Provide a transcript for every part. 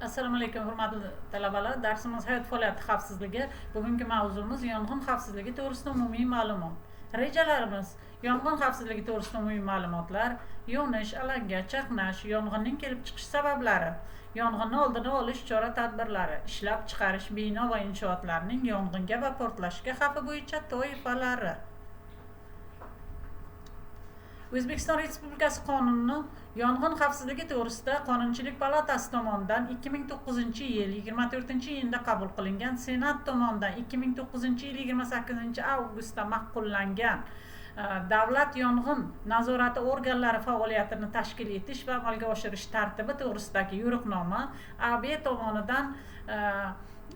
assalomu alaykum hurmatli talabalar. Darsimiz hayot faoliyati xavfsizligi. Bugungi mavzumiz yong'in xavfsizligi to'g'risida umumiy ma'lumot. Rejalarimiz yong'in xavfsizligi to'g'risida umumiy ma'lumotlar yonish alanga chaqnash yong'inning kelib chiqish sabablari yong'inni oldini olish chora tadbirlari ishlab chiqarish bino va inshootlarning yong'inga va portlashga xavfi bo'yicha toifalari. O'zbekiston respublikasi qonuni yong'in xavfsizligi to'g'risida qonunchilik palatasi tomonidan ikki ming to'qqizinchi yil yigirma to'rtinchi iyunda qabul qilingan senat tomonidan ikki ming to'qqizinchi yil yigirma sakkizinchi avgustda ma'qullangan e, davlat yong'in nazorati organlari faoliyatini tashkil etish va amalga oshirish tartibi to'g'risidagi yo'riqnoma ab tomonidan e,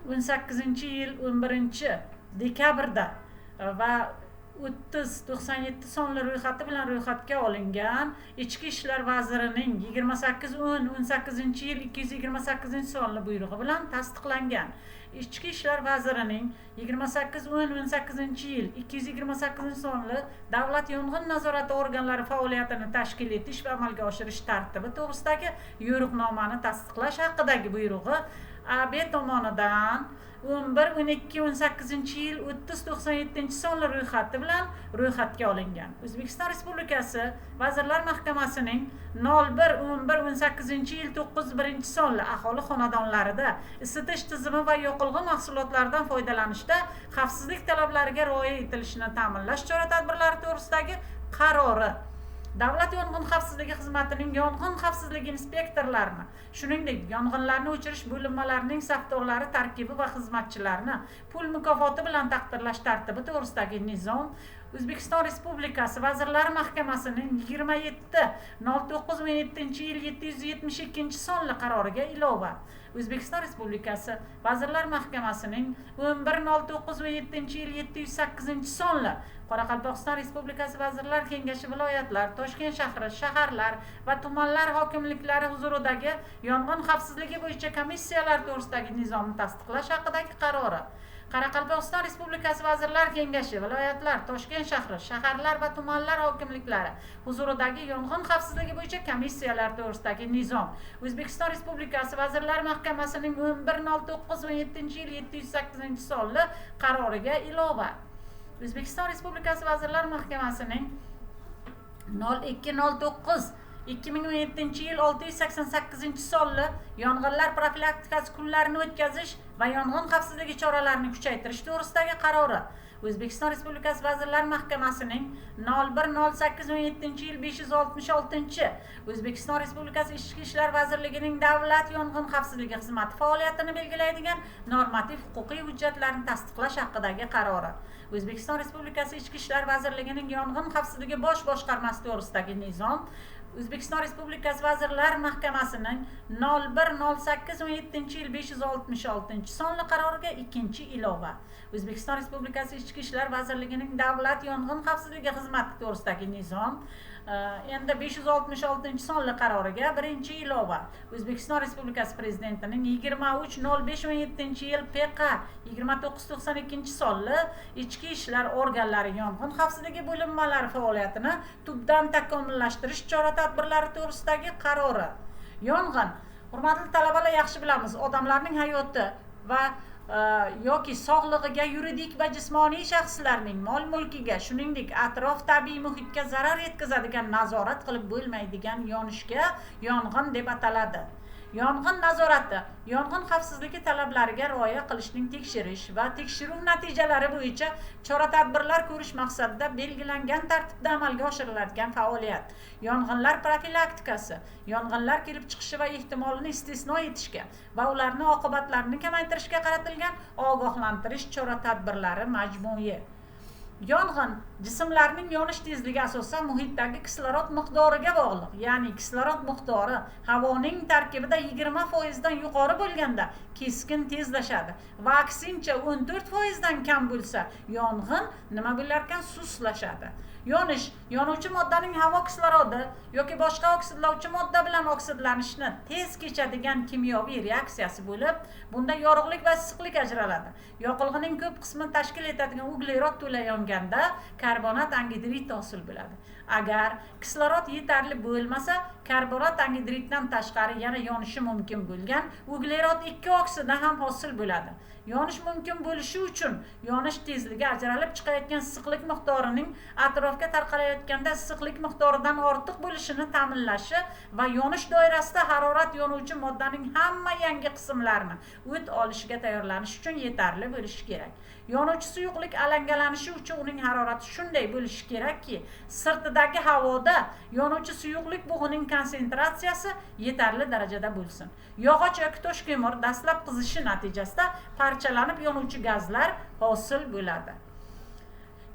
o'n sakkizinchi yil o'n birinchi dekabrda e, va o'ttiz to'qson yetti sonli ro'yxati bilan ro'yxatga olingan ichki ishlar vazirining yigirma sakkiz o'n o'n sakkizinchi yil ikki yuz yigirma sakkizinchi sonli buyrug'i bilan tasdiqlangan. Ichki ishlar vazirining yigirma sakkiz o'n o'n sakkizinchi yil ikki yuz yigirma sakkizinchi sonli davlat yong'in nazorati organlari faoliyatini tashkil etish va amalga oshirish tartibi to'g'risidagi yo'riqnomani tasdiqlash haqidagi buyrug'i ab tomonidan o'n bir o'n ikki o'n sakkizinchi yil o'ttiz to'qson yettinchi sonli ro'yxati bilan ro'yxatga olingan. O'zbekiston respublikasi vazirlar mahkamasining nol bir o'n bir o'n sakkizinchi yil to'qqiz birinchi sonli aholi xonadonlarida isitish tizimi va yoqilg'i mahsulotlaridan foydalanishda xavfsizlik talablariga rioya etilishini ta'minlash chora tadbirlari to'g'risidagi qarori davlat yong'in xavfsizligi xizmatining yong'in xavfsizligi inspektorlarini shuningdek yong'inlarni o'chirish bo'linmalarining safdorlari tarkibi va xizmatchilarini pul mukofoti bilan taqdirlash tartibi to'g'risidagi nizom o'zbekiston respublikasi vazirlar mahkamasining yigirma yetti nol to'qqiz o'n yettinchi yil yetti yuz yetmish ikkinchi sonli qaroriga ilova. O'zbekiston respublikasi vazirlar mahkamasining o'n bir nol to'qqiz o'n yettinchi yil yetti yuz sakkizinchi sonli qoraqalpog'iston respublikasi vazirlar kengashi viloyatlar toshkent shahri shaharlar va tumanlar hokimliklari huzuridagi yong'in xavfsizligi bo'yicha komissiyalar to'g'risidagi nizomni tasdiqlash haqidagi qarori. Qoraqalpog'iston respublikasi vazirlar kengashi viloyatlar toshkent shahri shaharlar va tumanlar hokimliklari huzuridagi yong'in xavfsizligi bo'yicha komissiyalar to'g'risidagi nizom. O'zbekiston respublikasi vazirlar mahkamasining o'n bir nol to'qqiz o'n yettinchi yil yetti yuz sakkizinchi sonli qaroriga ilova. O'zbekiston respublikasi vazirlar mahkamasining nol ikki nol to'qqiz ikki ming o'n yettinchi yil olti yuz sakson sakkizinchi sonli yong'inlar profilaktikasi kunlarini o'tkazish va yong'in xavfsizligi choralarini kuchaytirish to'g'risidagi qarori. O'zbekiston respublikasi vazirlar mahkamasining nol bir nol sakkiz o'n yettinchi yil besh yuz oltmish oltinchi o'zbekiston respublikasi ichki ishlar vazirligining davlat yong'in xavfsizligi xizmati faoliyatini belgilaydigan normativ huquqiy hujjatlarni tasdiqlash haqidagi qarori. O'zbekiston respublikasi ichki ishlar vazirligining yong'in xavfsizligi bosh boshqarmasi to'g'risidagi nizom o'zbekiston respublikasi vazirlar mahkamasining nol bir nol sakkiz o'n yettinchi yil besh yuz oltmish oltinchi sonli qaroriga ikkinchi ilova. O'zbekiston respublikasi ichki ishlar vazirligining davlat yong'in xavfsizligi xizmati to'g'risidagi nizom Э, endi besh yuz oltmish oltinchi sonli qaroriga birinchi ilova. O'zbekiston respublikasi prezidentining yigirma uch nol besh o'n yettinchi yil pq yigirma to'qqiz to'qson ikkinchi sonli ichki ishlar organlari yong'in xavfsizligi bo'linmalari faoliyatini tubdan takomillashtirish chora tadbirlari to'g'risidagi qarori. Yong'in. Hurmatli talabalar yaxshi bilamiz odamlarning hayoti va yoki sog'lig'iga yuridik va jismoniy shaxslarning mol mulkiga shuningdek atrof tabiiy muhitga zarar yetkazadigan nazorat qilib bo'lmaydigan yonishga yong'in deb ataladi. Yong'in nazorati yong'in xavfsizligi talablariga rioya qilishning tekshirish va tekshiruv natijalari bo'yicha chora tadbirlar ko'rish maqsadida belgilangan tartibda amalga oshiriladigan faoliyat yong'inlar profilaktikasi yong'inlar kelib chiqishi va ehtimolini istisno etishga va ularni oqibatlarini kamaytirishga qaratilgan ogohlantirish chora tadbirlari majmui. Yong'in jismlarning yonish tezligi asosan muhitdagi kislorod miqdoriga bog'liq. Ya'ni kislorod miqdori havoning tarkibida yigirma foizdan yuqori bo'lganda keskin tezlashadi va aksincha o'n to'rt foizdan kam bo'lsa yong'in nima bo'larkan sustlashadi. Yonish yonuvchi moddaning havo kislorodi yoki boshqa oksidlovchi modda bilan oksidlanishni tez kechadigan kimyoviy reaksiyasi bo'lib bunda yorug'lik va issiqlik ajraladi. Yoqilg'ining ko'p qismini tashkil etadigan uglerod to'la yonganda karbonat angidrid hosil bo'ladi. Agar kislorod yetarli bo'lmasa karbonat angidriddan tashqari yana yonishi mumkin bo'lgan uglerod ikki oksidi ham hosil bo'ladi. Yonish mumkin bo'lishi uchun yonish tezligi ajralib chiqayotgan issiqlik miqdorining atrofga tarqalayotganda issiqlik miqdoridan ortiq bo'lishini ta'minlashi va yonish doirasida harorat yonuvchi moddaning hamma yangi qismlarini o't olishiga tayyorlanish uchun yetarli bo'lishi kerak. Yonuvchi suyuqlik alangalanishi uchun uning harorati shunday bo'lishi kerakki sirtidagi havoda yonuvchi suyuqlik bug'ining konsentratsiyasi yetarli darajada bo'lsin. Yog'och yoki tosh ko'mir dastlab qizishi natijasida parchalanib yonuvchi gazlar hosil bo'ladi.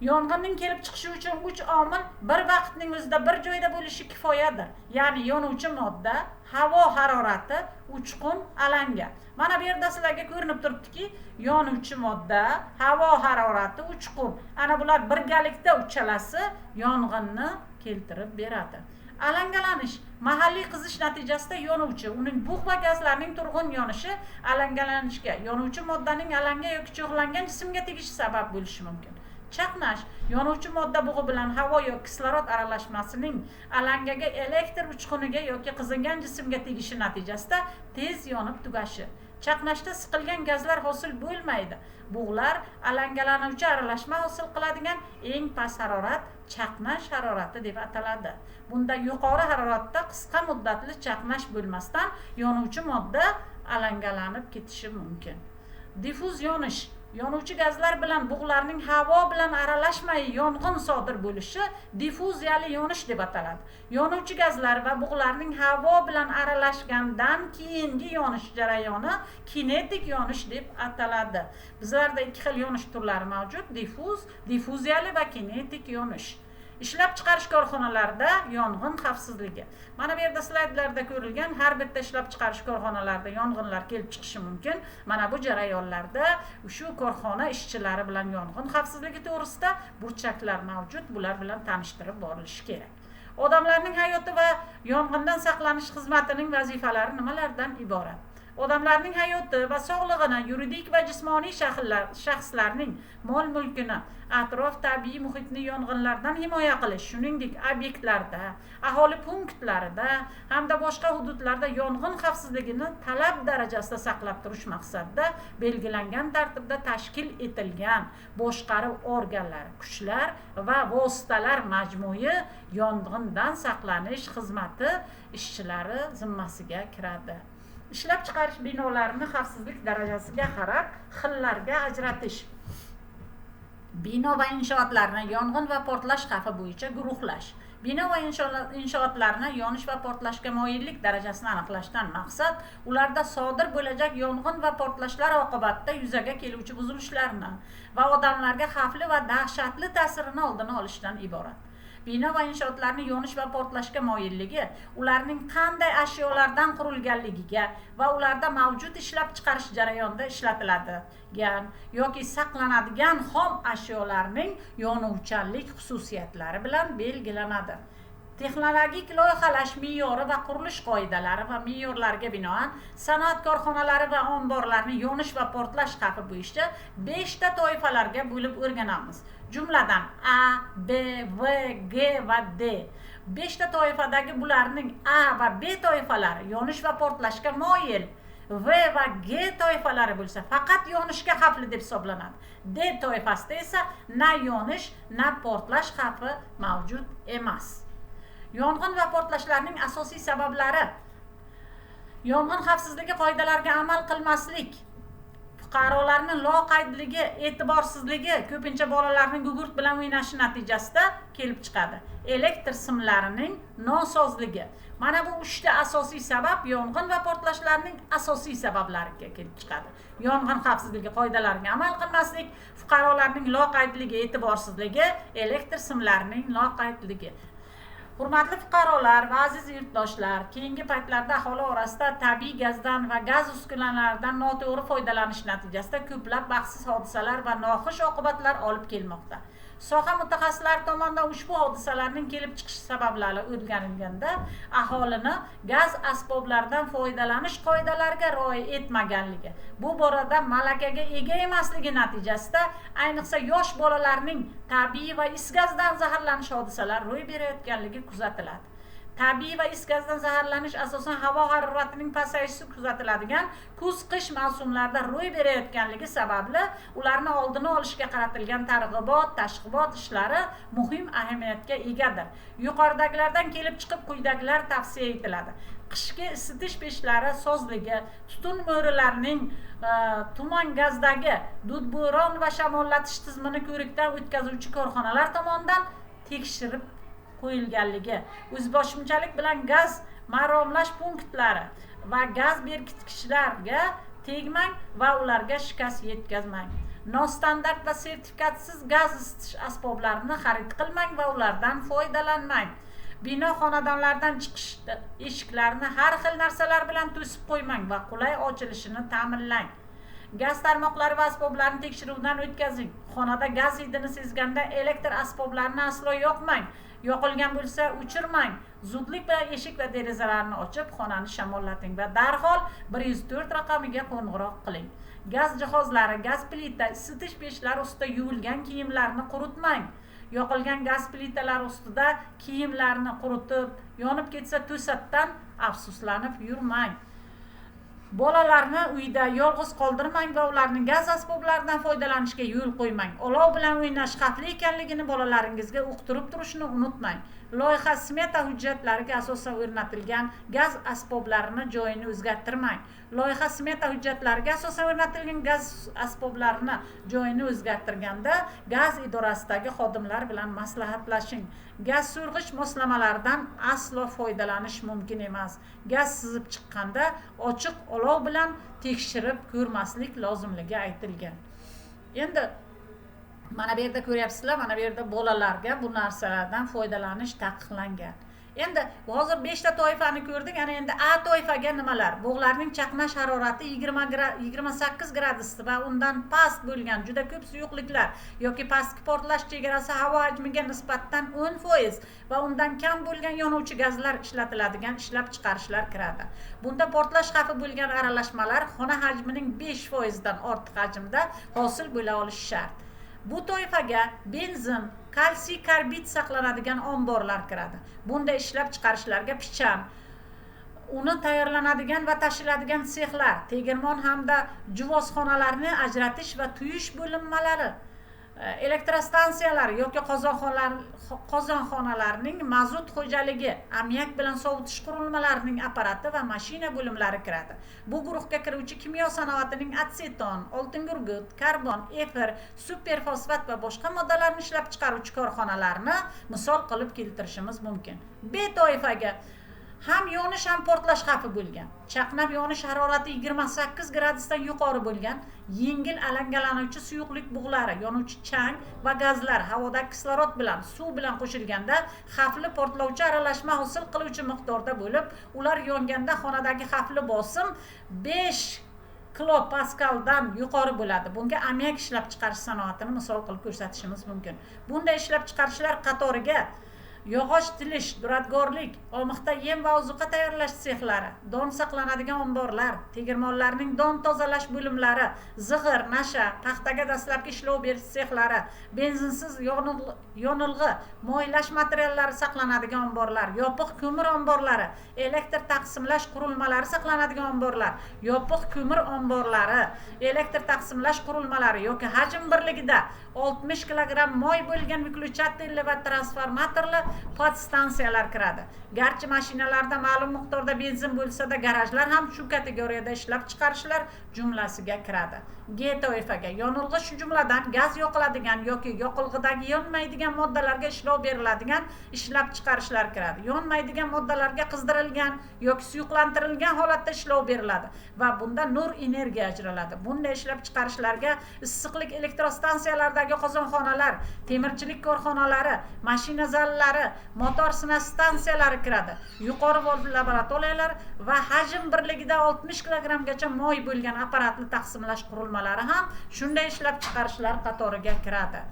Yong'inning kelib chiqishi uchun uch omil bir vaqtning o'zida bir joyda bo'lishi kifoyadir. Ya'ni yonuvchi modda havo harorati uchqun alanga. Mana bu yerda sizlarga ko'rinib turibdiki yonuvchi modda havo harorati uchqun. Ana bular birgalikda uchalasi yong'inni keltirib beradi. Alangalanish mahalliy qizish natijasida yonuvchi uning bug' va gazlarning turg'un yonishi alangalanishga yonuvchi moddaning alanga yoki cho'g'langan jismga tegishi sabab bo'lishi mumkin. Chaqnash yonuvchi modda bug'i bilan havo yoki kislorod aralashmasining alangaga elektr uchquniga yoki qizingan jismga tegishi natijasida tez yonib tugashi. Chaqnashda siqilgan gazlar hosil bo'lmaydi. Bug'lar alangalanuvchi aralashma hosil qiladigan eng past harorat chaqnash harorati deb ataladi. Bunda yuqori haroratda qisqa muddatli chaqnash bo'lmasdan yonuvchi modda alangalanib ketishi mumkin. Diffuz yonish yonuvchi gazlar bilan bug'larning havo bilan aralashmay yong'in sodir bo'lishi diffuziyali yonish deb ataladi. Yonuvchi gazlar va bug'larning havo bilan aralashgandan keyingi yonish jarayoni kinetik yonish deb ataladi. Bizlarda ikki xil yonish turlari mavjud. Diffuz diffuziyali va kinetik yonish. Ishlab chiqarish korxonalarida yong'in xavfsizligi. Mana bu yerda slaydlarda ko'rilgan har bitta ishlab chiqarish korxonalarida yong'inlar kelib chiqishi mumkin. Mana bu jarayonlarda shu korxona ishchilari bilan yong'in xavfsizligi to'g'risida burchaklar mavjud bular bilan tanishtirib borilishi kerak. Odamlarning hayoti va yong'indan saqlanish xizmatining vazifalari nimalardan iborat? Odamlarning hayoti va sog'lig'ini yuridik va jismoniy shaxslarning mol mulkini atrof tabiiy muhitni yong'inlardan himoya qilish shuningdek obyektlarda aholi punktlarida hamda boshqa hududlarda yong'in xavfsizligini talab darajasida saqlab turish maqsadida belgilangan tartibda tashkil etilgan boshqaruv organlari kuchlar va vositalar majmui yong'indan saqlanish xizmati ishchilari zimmasiga kiradi. Ishlab chiqarish binolarini xavfsizlik darajasiga qarab xillarga ajratish. Bino va inshootlarni yong'in va portlash xavfi bo'yicha guruhlash. Bino va inshootlarni yonish va portlashga moyillik darajasini aniqlashdan maqsad ularda sodir bo'lajak yong'in va portlashlar oqibatida yuzaga keluvchi buzilishlarni va odamlarga xavfli va dahshatli ta'sirini oldini olishdan iborat. Bino va inshootlarni yonish va portlashga moyilligi ularning qanday ashyolardan qurilganligiga va ularda mavjud ishlab chiqarish jarayonida ishlatiladigan yoki saqlanadigan xom ashyolarning yonuvchanlik xususiyatlari bilan belgilanadi. Texnologik loyihalash me'yori va qurilish qoidalari va me'yorlariga binoan sanoat korxonalari va omborlarni yonish va portlash xavfi bo'yicha beshta toifalarga bo'lib o'rganamiz. Jumladan a b v g va d. Beshta toifadagi bularning a va b toifalari yonish va portlashga moyil. V va g toifalari bo'lsa faqat yonishga xavfli deb hisoblanadi. D toifasida esa na yonish na portlash xavfi mavjud emas. Yong'in va portlashlarning asosiy sabablari. Yong'in xavfsizligi qoidalariga amal qilmaslik fuqarolarni loqaydligi e'tiborsizligi ko'pincha bolalarning gugurt bilan o'ynashi natijasida kelib chiqadi. Elektr simlarining nosozligi. Mana bu uchta asosiy sabab yong'in va portlashlarning asosiy sabablariga kelib chiqadi. Yong'in xavfsizligi qoidalariga amal qilmaslik fuqarolarning loqaydligi e'tiborsizligi elektr simlarining loqaydligi. Hurmatli fuqarolar va aziz yurtdoshlar keyingi paytlarda aholi orasida tabiiy gazdan va gaz uskunalaridan noto'g'ri foydalanish natijasida ko'plab baxtsiz hodisalar va noxush oqibatlar olib kelmoqda. Soha mutaxassislari tomonidan ushbu hodisalarning kelib chiqish sabablari o'rganilganda aholini gaz asboblaridan foydalanish qoidalariga rioya etmaganligi bu borada malakaga ega emasligi natijasida ayniqsa yosh bolalarning tabiiy va is gazdan zaharlanish hodisalari ro'y berayotganligi kuzatiladi. Tabiiy va is gazdan zaharlanish asosan havo haroratining pasayishi kuzatiladigan kuz qish mavsumlarida ro'y berayotganligi sababli ularni oldini olishga qaratilgan targ'ibot tashg'ibot ishlari muhim ahamiyatga egadir. Yuqoridagilardan kelib chiqib quyidagilar tavsiya etiladi. Qishki isitish pechlari sozligi tutun mo'rilarining e, tuman gazdagi dudburon va shamollatish tizimini ko'rikdan o'tkazuvchi korxonalar tomonidan tekshirib qo'yilganligi o'zboshimchalik bilan gaz maromlash punktlari va gaz berkitgichlarga tegmang va ularga shikast yetkazmang. Nostandart va sertifikatsiz gaz isitish asboblarini xarid qilmang va ulardan foydalanmang. Bino xonadonlardan chiqish eshiklarini har xil narsalar bilan to'sib qo'ymang va qulay ochilishini ta'minlang. Gaz tarmoqlari va asboblarini tekshiruvdan o'tkazing. Xonada gaz hidini sezganda elektr asboblarini aslo yoqmang. Yoqilgan bo'lsa o'chirmang zudlik bilan eshik va derazalarni ochib xonani shamollating va darhol bir yuz to'rt raqamiga qo'ng'iroq qiling. Gaz jihozlari gaz plita isitish pechlari ustida yuvilgan kiyimlarni quritmang. Yoqilgan gaz plitalari ustida kiyimlarni quritib yonib ketsa to'satdan afsuslanib yurmang. Bolalarni uyda yolg'iz qoldirmang va ularning gaz asboblaridan foydalanishga yo'l qo'ymang. Olov bilan o'ynash xavfli ekanligini bolalaringizga uqtirib turishni unutmang. Loyiha smeta hujjatlariga asosan o'rnatilgan gaz asboblarini joyini o'zgartirmang. Loyiha smeta hujjatlariga asosan o'rnatilgan gaz asboblarini joyini o'zgartirganda gaz idorasidagi xodimlar bilan maslahatlashing. Gaz so'rg'ich moslamalaridan aslo foydalanish mumkin emas. Gaz sizib chiqqanda ochiq olov bilan tekshirib ko'rmaslik lozimligi aytilgan. Endi mana bu yerda ko'ryapsizlar mana bu yerda bolalarga bu narsalardan foydalanish taqiqlangan. Endi hozir beshta toifani ko'rdik ana endi a toifaga nimalar? Bug'larning chaqnash harorati yigirma yigirma sakkiz gradus va undan past bo'lgan juda ko'p suyuqliklar yoki pastki portlash chegarasi havo hajmiga nisbatan o'n foiz va undan kam bo'lgan yonuvchi gazlar ishlatiladigan ishlab chiqarishlar kiradi. Bunda portlash xavfi bo'lgan aralashmalar xona hajmining besh foizidan ortiq hajmda hosil bo'la olishi shart. Bu toifaga benzin kalsiy karbid saqlanadigan omborlar kiradi. Bunda ishlab chiqarishlarga pichan uni tayyorlanadigan va tashiladigan sexlar tegirmon hamda juvozxonalarni ajratish va tuyish bo'linmalari elektrostansiyalar yoki qozonxonalar qozonxonalarning mazut xo'jaligi ammiak bilan sovutish qurilmalarining apparati va mashina bo'limlari kiradi. Bu guruhga kiruvchi kimyo sanoatining atseton oltin gurgut karbon efir superfosfat va boshqa moddalarni ishlab chiqaruvchi korxonalarni misol qilib keltirishimiz mumkin. B toifaga ham yonish ham portlash xavfi bo'lgan. Chaqnab yonish harorati yigirma sakkiz gradusdan yuqori bo'lgan. Yengil alangalanuvchi suyuqlik bug'lari yonuvchi chang va gazlar havodagi kislorod bilan suv bilan qo'shilganda xavfli portlovchi aralashma hosil qiluvchi miqdorda bo'lib ular yonganda xonadagi xavfli bosim besh kilopaskaldan yuqori bo'ladi. Bunga ammiak ishlab chiqarish sanoatini misol qilib ko'rsatishimiz mumkin. Bunday ishlab chiqarishlar qatoriga yog'och tilish duradgorlik omixta yem va ozuqa tayyorlash sexlari don saqlanadigan omborlar tegirmonlarning don tozalash bo'limlari zig'ir nasha paxtaga dastlabki ishlov berish sexlari benzinsiz yonilg'i moylash materiallari saqlanadigan omborlar yopiq ko'mir omborlari elektr taqsimlash qurilmalari saqlanadigan omborlar yopiq ko'mir omborlari elektr taqsimlash qurilmalari yoki hajm birligida oltmish kilogramm moy bo'lgan выключательный va transformatorli podstansiyalar kiradi. Garchi mashinalarda ma'lum miqdorda benzin bo'lsa-da garajlar ham shu kategoriyada ishlab chiqarishlar jumlasiga kiradi. G toifaga yonilg'i shu jumladan gaz yoqiladigan yoki yoqilg'idagi yonmaydigan moddalarga ishlov beriladigan ishlab chiqarishlar kiradi. Yonmaydigan moddalarga qizdirilgan yoki suyuqlantirilgan holatda ishlov beriladi va bunda nur energiya ajraladi. Bunday ishlab chiqarishlarga issiqlik elektrostansiyalardagi qozonxonalar temirchilik korxonalari mashina zallari motor sinash stansiyalari kiradi. Yuqori voltli laboratoriyalar va hajm birligida oltmish kilogrammgacha moy bo'lgan apparatni taqsimlash qurilmalari ham shunday ishlab chiqarishlar qatoriga kiradi.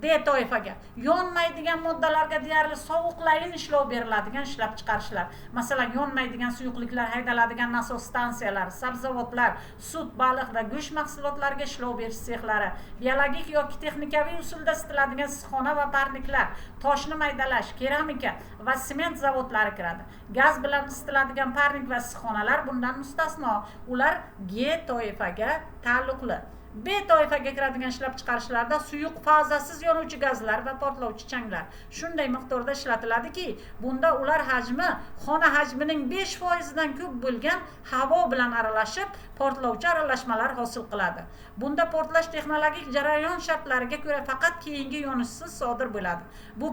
D toifaga yonmaydigan moddalarga deyarli sovuqlayin ishlov beriladigan ishlab chiqarishlar. Masalan yonmaydigan suyuqliklar haydaladigan nasos stansiyalar sabzavotlar sut baliq va go'sht mahsulotlariga ishlov berish sexlari biologik yoki texnikaviy usulda isitiladigan issiqxona va parniklar toshni maydalash keramika va sement zavodlari kiradi. Gaz bilan isitiladigan parnik va issiqxonalar bundan mustasno. Ular g toifaga taalluqli. B toifaga kiradigan ishlab chiqarishlarda suyuq fazasiz yonuvchi gazlar va portlovchi changlar. Shunday miqdorda ishlatiladiki bunda ular hajmi xona hajmining besh foizidan ko'p bo'lgan havo bilan aralashib portlovchi aralashmalar hosil qiladi. Bunda portlash texnologik jarayon shartlariga ko'ra faqat keyingi yonishsiz sodir bo'ladi. Bu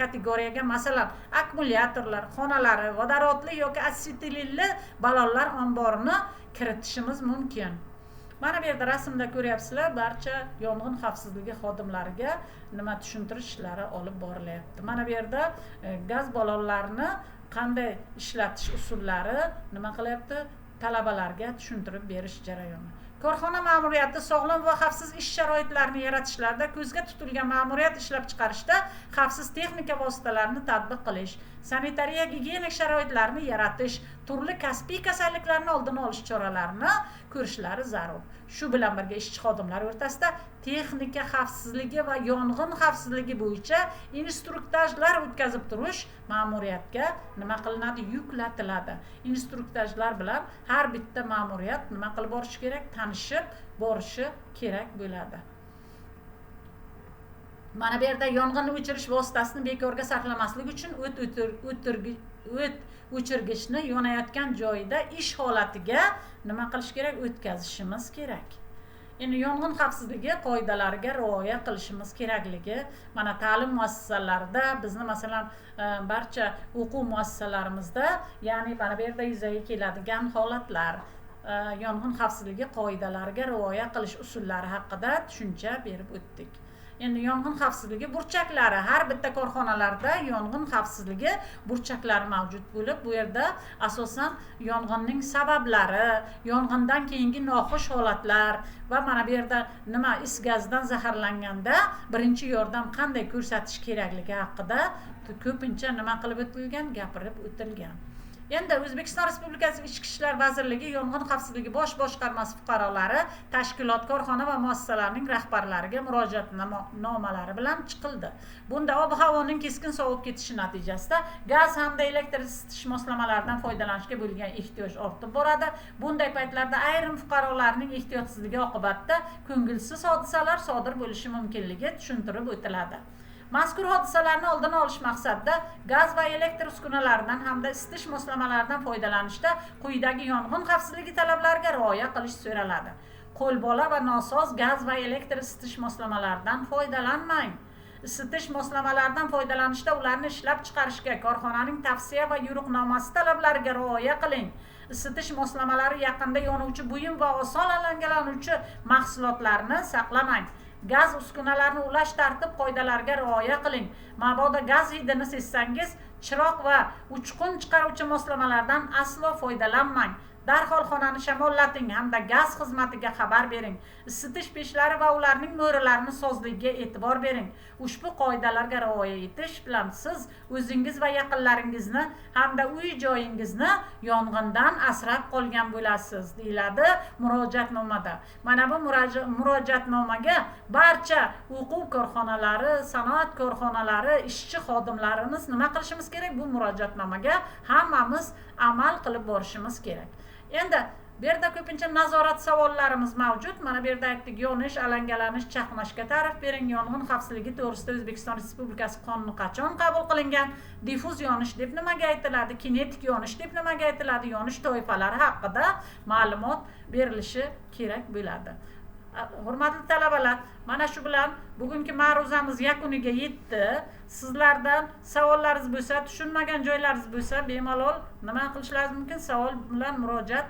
kategoriyaga masalan akkumulyatorlar xonalari vodorodli yoki asetilli ballonlar omborini kiritishimiz mumkin. Mana bu yerda rasmda ko'ryapsizlar barcha yong'in xavfsizligi xodimlariga nima tushuntirish ishlari olib borilyapti. Mana bu yerda e, gaz ballonlarini qanday ishlatish usullari nima qilyapti? Talabalarga tushuntirib berish jarayoni. Korxona ma'muriyati sog'lom va xavfsiz ish sharoitlarini yaratishlarda ko'zga tutilgan ma'muriyat ishlab chiqarishda xavfsiz texnika vositalarini tatbiq qilish sanitariya gigiyenik sharoitlarni yaratish turli kasbiy kasalliklarni oldini olish choralarini ko'rishlari zarur. Shu bilan birga ishchi xodimlar o'rtasida texnika xavfsizligi va yong'in xavfsizligi bo'yicha instruktajlar o'tkazib turish ma'muriyatga nima qilinadi? Yuklatiladi. Instruktajlar bilan har bitta ma'muriyat nima qilib borishi kerak? Tanishib borishi kerak bo'ladi. Mana bu yerda yong'inni o'chirish vositasini bekorga saqlamaslik uchun o't o't o'chirgichni yonayotgan joyida ish holatiga nima qilish kerak? O'tkazishimiz kerak. Endi yong'in xavfsizligi qoidalariga rioya qilishimiz kerakligi mana ta'lim muassasalarida bizni masalan e, barcha o'quv muassasalarimizda ya'ni mana bu yerda yuzaga keladigan holatlar Э, yong'in xavfsizligi qoidalariga rioya qilish usullari haqida tushuncha berib o'tdik. Endi yong'in xavfsizligi burchaklari har bitta korxonalarda yong'in xavfsizligi burchaklari mavjud bo'lib bu yerda asosan yong'inning sabablari yong'indan keyingi noxush holatlar va mana bu yerda nima is gazdan zaharlanganda birinchi yordam qanday ko'rsatish kerakligi haqida ko'pincha nima qilib o'tilgan gapirib o'tilgan. Endi o'zbekiston respublikasi ichki ishlar vazirligi yong'in xavfsizligi bosh boshqarmasi fuqarolari tashkilot korxona va muassasalarning rahbarlariga murojaatnomalari bilan chiqildi. Bunda ob havoning keskin sovib ketishi natijasida gaz hamda elektr isitish moslamalaridan foydalanishga bo'lgan ehtiyoj ortib boradi. Bunday paytlarda ayrim fuqarolarning ehtiyotsizligi oqibatida ko'ngilsiz hodisalar sodir bo'lishi mumkinligi tushuntirib o'tiladi. Mazkur hodisalarni oldini olish maqsadida gaz va elektr uskunalaridan hamda isitish moslamalaridan foydalanishda quyidagi yong'in xavfsizligi talablariga rioya qilish so'raladi. Qo'lbola va nosoz gaz va elektr isitish moslamalaridan foydalanmang. Isitish moslamalaridan foydalanishda ularni ishlab chiqarishga korxonaning tavsiya va yo'riqnomasi talablariga rioya qiling. Isitish moslamalari yaqinda yonuvchi buyum va oson alangalanuvchi mahsulotlarni saqlamang. Gaz uskunalarini ulash tartib qoidalariga rioya qiling. Mabodo gaz hidini sezsangiz chiroq va uchqun chiqaruvchi moslamalardan aslo foydalanmang. Darhol xonani shamollating hamda gaz xizmatiga xabar bering. Isitish pechlari va ularning mo'rilarini sozligiga e'tibor bering. Ushbu qoidalarga rioya etish bilan siz o'zingiz va yaqinlaringizni hamda uy joyingizni yong'indan asrab qolgan bo'lasiz deyiladi murojaatnomada. Mana bu murojaatnomaga barcha o'quv korxonalari sanoat korxonalari ishchi xodimlarimiz nima qilishimiz kerak? Bu murojaatnomaga hammamiz amal qilib borishimiz kerak. Endi bu yerda ko'pincha nazorat savollarimiz mavjud. Mana bu yerda aytdik yonish alangalanish chaqnashga ta'rif bering. Yong'in xavfsizligi to'g'risida o'zbekiston respublikasi qonuni qachon qabul qilingan? Diffuz yonish deb nimaga aytiladi? Kinetik yonish deb nimaga aytiladi? Yonish toifalari haqida ma'lumot berilishi kerak bo'ladi. Hurmatli talabalar mana shu bilan bugungi ma'ruzamiz yakuniga yetdi. Sizlardan savollaringiz bo'lsa tushunmagan joylaringiz bo'lsa bemalol nima qilishlaringiz mumkin? Savol bilan murojaat